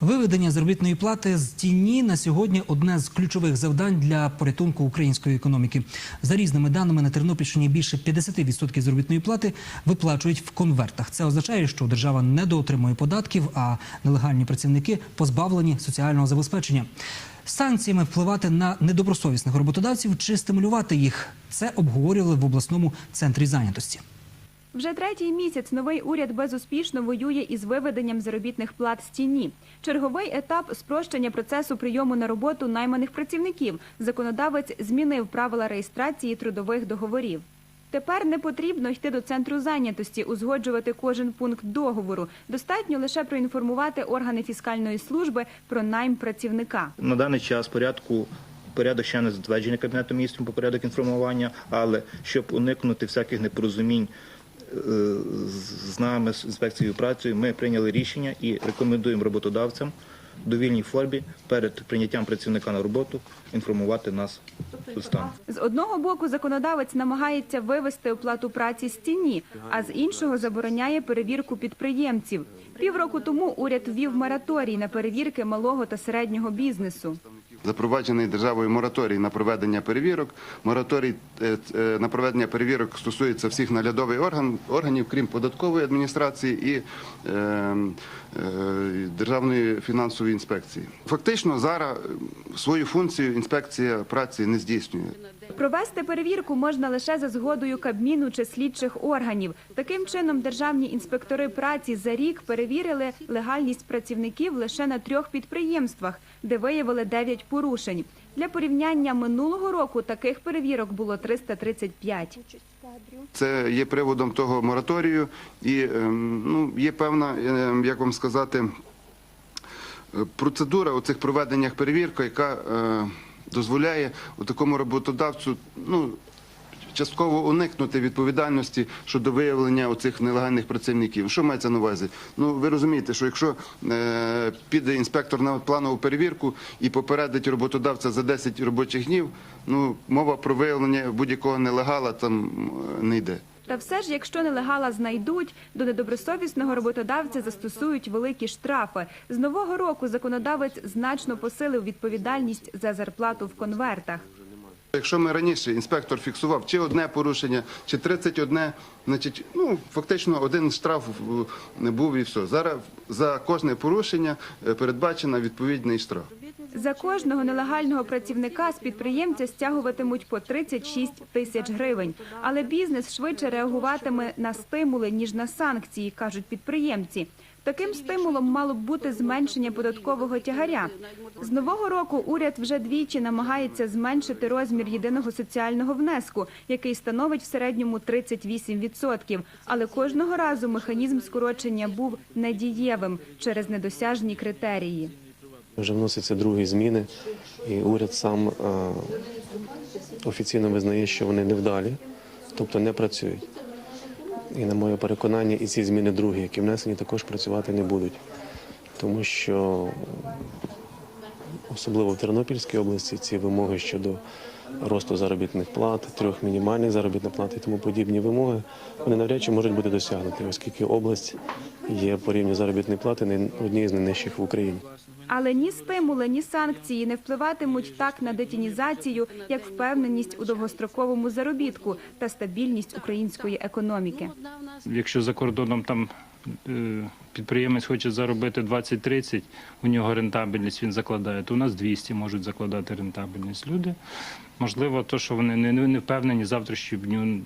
Виведення заробітної плати з тіні на сьогодні одне з ключових завдань для порятунку української економіки. За різними даними на Тернопільщині більше 50% заробітної плати виплачують в конвертах. Це означає, що держава недоотримує податків, а нелегальні працівники позбавлені соціального забезпечення. Санкціями впливати на недобросовісних роботодавців чи стимулювати їх це обговорювали в обласному центрі зайнятості. Вже третій місяць новий уряд безуспішно воює із виведенням заробітних плат з тіні. Черговий етап спрощення процесу прийому на роботу найманих працівників. Законодавець змінив правила реєстрації трудових договорів. Тепер не потрібно йти до центру зайнятості, узгоджувати кожен пункт договору. Достатньо лише проінформувати органи фіскальної служби про найм працівника. На даний час порядку порядок ще не затверджений Кабінетом міністрів по порядок інформування, але щоб уникнути всяких непорозумінь з- нами, з інспекцією праці, ми прийняли рішення і рекомендуємо роботодавцям в довільній формі перед прийняттям працівника на роботу інформувати нас листами. З одного боку, законодавець намагається вивести оплату праці з тіні, а з іншого забороняє перевірку підприємців. Півроку тому уряд ввів мораторій на перевірки малого та середнього бізнесу. Запроваджений державою мораторій на проведення перевірок. Мораторій е, е, на проведення перевірок стосується всіх наглядових орган, органів, крім податкової адміністрації і е, е, Державної фінансової інспекції. Фактично зараз свою функцію інспекція праці не здійснює. Провести перевірку можна лише за згодою Кабміну чи слідчих органів. Таким чином, державні інспектори праці за рік перевірили легальність працівників лише на трьох підприємствах, де виявили 9 порушень. Для порівняння минулого року таких перевірок було 335. Це є приводом того мораторію, і ем, ну, є певна, ем, як вам сказати, е, процедура у цих проведеннях перевірки, яка е, дозволяє у такому роботодавцю ну, частково уникнути відповідальності щодо виявлення оцих нелегальних працівників. Що мається на увазі? Ну ви розумієте, що якщо е, піде інспектор на планову перевірку і попередить роботодавця за 10 робочих днів, ну мова про виявлення будь-якого нелегала там е, не йде. Та все ж, якщо нелегала знайдуть, до недобросовісного роботодавця застосують великі штрафи. З нового року законодавець значно посилив відповідальність за зарплату в конвертах. Якщо ми раніше інспектор фіксував чи одне порушення, чи 31, значить, ну фактично один штраф не був і все. Зараз за кожне порушення е, передбачено відповідний штраф. За кожного нелегального працівника з підприємця стягуватимуть по 36 тисяч гривень. Але бізнес швидше реагуватиме на стимули, ніж на санкції, кажуть підприємці. Таким стимулом мало б бути зменшення податкового тягаря. З нового року уряд вже двічі намагається зменшити розмір єдиного соціального внеску, який становить в середньому 38%. Але кожного разу механізм скорочення був недієвим через недосяжні критерії. Вже вносяться другі зміни, і уряд сам е, офіційно визнає, що вони невдалі, тобто не працюють. І на моє переконання, і ці зміни другі, які внесені, також працювати не будуть. Тому що особливо в Тернопільській області ці вимоги щодо росту заробітних плат, трьох мінімальних заробітних плат і тому подібні вимоги, вони навряд чи можуть бути досягнуті, оскільки область є по рівню заробітної плати не однією з найнижчих в Україні. Але ні стимули, ні санкції не впливатимуть так на детінізацію, як впевненість у довгостроковому заробітку та стабільність української економіки. Якщо за кордоном там підприємець хоче заробити 20-30, у нього рентабельність він закладає, то у нас 200 можуть закладати рентабельність. Люди, можливо, то, що вони не, не впевнені завтрашнього дню